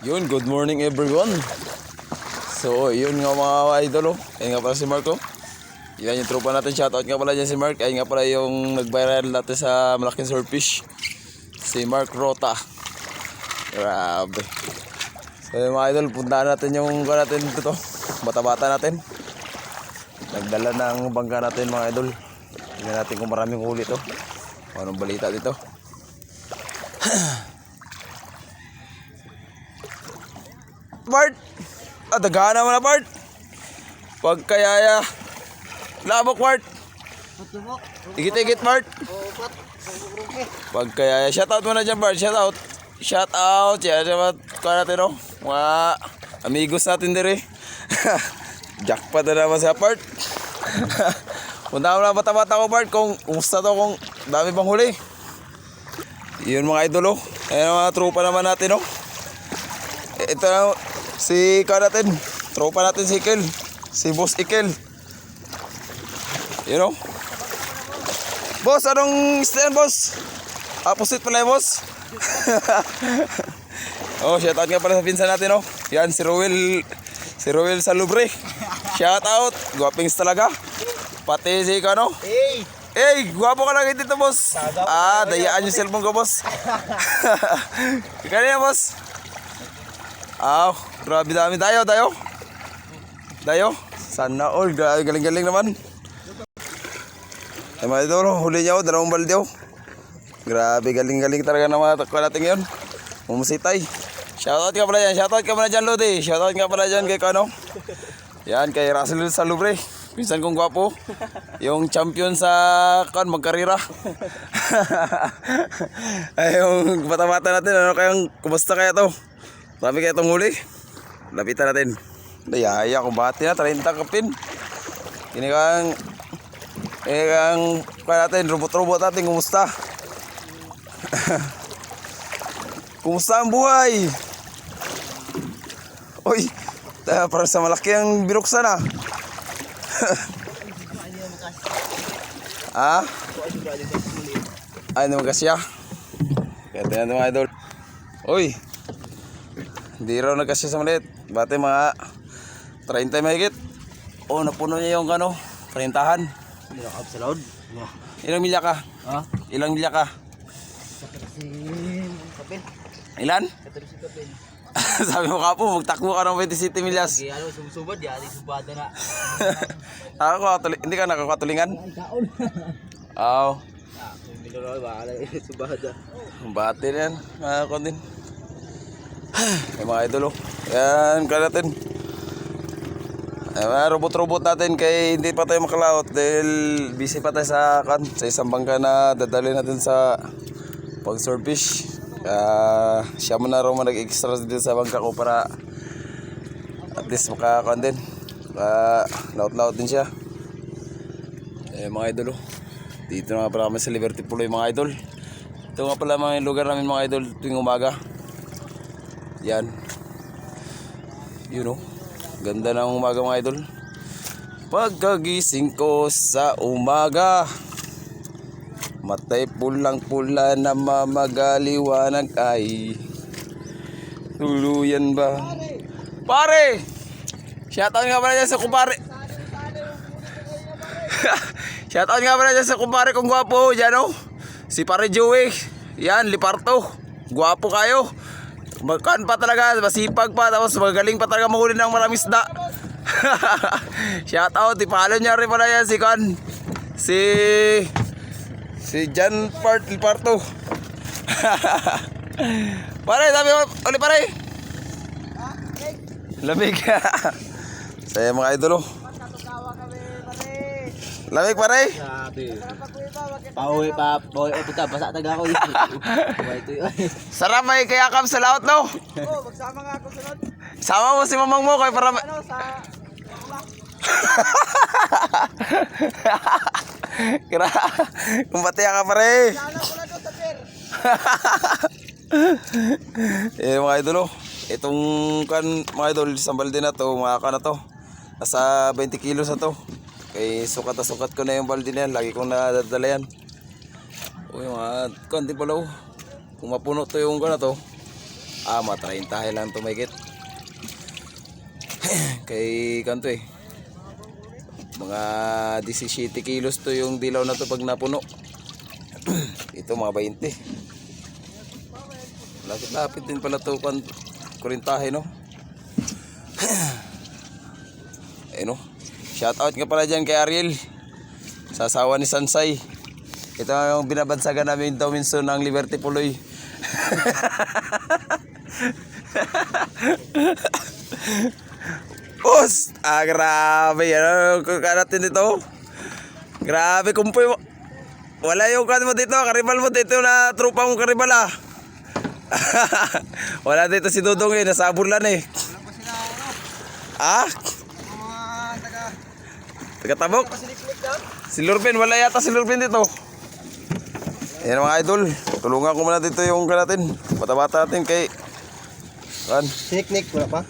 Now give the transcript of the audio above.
Yun, good morning everyone. So, yun nga mga idol oh. Ayun nga pala si Marco. Yan yung tropa natin. Shoutout nga pala dyan si Mark. Ayun nga pala yung nag-viral natin sa malaking swordfish. Si Mark Rota. Grabe. So yung mga idol, puntahan natin yung kuha natin dito. Bata-bata natin. Nagdala ng bangka natin mga idol. Tingnan natin kung maraming huli to. Anong balita dito. Bart! Ah, dagahan naman na Bart! Pagkayaya. Labok Bart! Igit-igit Bart! Pagkayaya. Shoutout mo na dyan Bart. Shoutout. Shoutout. Yan naman. Kaya natin oh. Mga amigos natin dire. Jackpot na naman sa Bart. Punta mo na bata-bata ko Bart kung kumusta to kung dami bang huli. Yun mga idol oh. Ayan mga tropa naman natin oh. Ito na si ka natin. Tropa natin si Ikel. Si Boss Ikel. You know? Boss, anong stand boss? Opposite pala boss. oh, shout out nga pala sa pinsan natin oh. Yan si Roel si Roel Salubre. Shout out. Guwapings talaga. Pati si Kano. Hey! Eh, gwapo ka lang dito, boss. Ah, dayaan yung cellphone ko, boss. Kanina, boss. Aw, grabe dami tayo, tayo. Tayo. Sana all, galing-galing naman. Ay mga idol, huli niya ako, dalawang balde ako. Grabe, galing-galing talaga na mga takwa natin ngayon. Mumusitay. Shoutout ka pala dyan, shoutout ka pala dyan, Lodi. Shoutout ka pala dyan kay Kano. Yan, kay Russell Salubre. Pinsan kong gwapo. Yung champion sa kan magkarira. Ay, yung bata-bata natin, ano kayang, kumusta kaya to? Marami kaya itong huli. Lapitan natin. Dayaya, kumbati na, 30 kapin. Kinikang, eh, kang, kaya natin, robot-robot natin, kumusta? kumusta ang buhay? Uy, parang sa malaki ang binuksan ah. Ay, naman kasi ah. Kaya tingnan mga idol. Uy, hindi raw nagkasya sa maliit. Bate mga 30 mahigit. Oh, napuno niya yung ano, 30-han. Nilakap sa loud. Ilang milya ka? Ha? Ilang milya ka? Ilan? Sabi mo ka po, magtakbo ka ng 27 milyas. Kaya ano, sumusubad yan. Subada na. Ako, katuli- hindi ka nakakatulingan? Oo. Ah, nilaro, baka lang subada. Bate na yan, mga kondin. Ay, mga idol oh. Yan, kaya natin. Ay, mga robot-robot natin kay hindi pa tayo makalaot dahil busy pa tayo sa kan sa isang bangka na dadali natin sa pag fish. Kaya siya mo na raw nag-extra dito sa bangka ko para at least makakan din. Maka laot-laot din siya. Eh mga idol oh. Dito na nga pala kami sa Liberty Puloy mga idol. Ito nga pala mga lugar namin mga idol tuwing umaga. Yan. You know. Ganda ng umaga mga idol. Pagkagising ko sa umaga. Matay pulang-pula na mamagaliwanag ay tuluyan ba? Pare! Shoutout nga pala dyan sa kumpare. Shoutout nga pala dyan sa kumpare kong gwapo. Yan o. Si pare Joey. Yan, Liparto. Gwapo kayo. Magkan pa talaga. Masipag pa. Tapos magaling pa talaga mahuli ng maraming isda. Shoutout. Ipalo niya rin pala yan si Kan. Si... Si Jan Part Liparto. pare, sabi mo. Uli pare. Lamig. Saya mga idolo. Lamig pare. Sabi. Pauwi pa. Pauwi pa kita. Basa taga yun. Sarap may kaya kam sa laot no. Oo, magsama nga ako sunod. Sama mo si mamang mo kay para Ano, sa... Kira. Kumbatiya ka pare. Ko sa eh mga idolo. Itong kan mga idol isang balde na to, mga ka na to. Nasa 20 kilos na to. Kay sukat na sukat ko na yung balde na yan. Lagi kong nadadala yan. Uy mga kan di pala oh. Kung mapuno to yung kan na to. Ah, matraintahe lang tumigit. Kay kanto eh. Mga 17 kilos to yung dilaw na to pag napuno. Ito mga 20. Lapit-lapit din pala to kurintahe no. eh no. Shout out nga pala dyan kay Ariel. Sa asawa ni Sansay. Ito yung binabansagan namin daw minsan ng Liberty Puloy. Us! Ah, grabe. Ano kanatin dito? Grabe, kumpoy mo. Wala yung kan mo dito, karibal mo dito na trupa mong karibal ah. Wala dito si Dudong eh, nasa burlan eh. Ah? Taga Tabok? Si Lurben, wala yata si Lurben dito. Ayan mga idol, tulungan ko muna dito yung kanatin. Bata-bata natin kay... Kan? Sinik-nik, wala pa?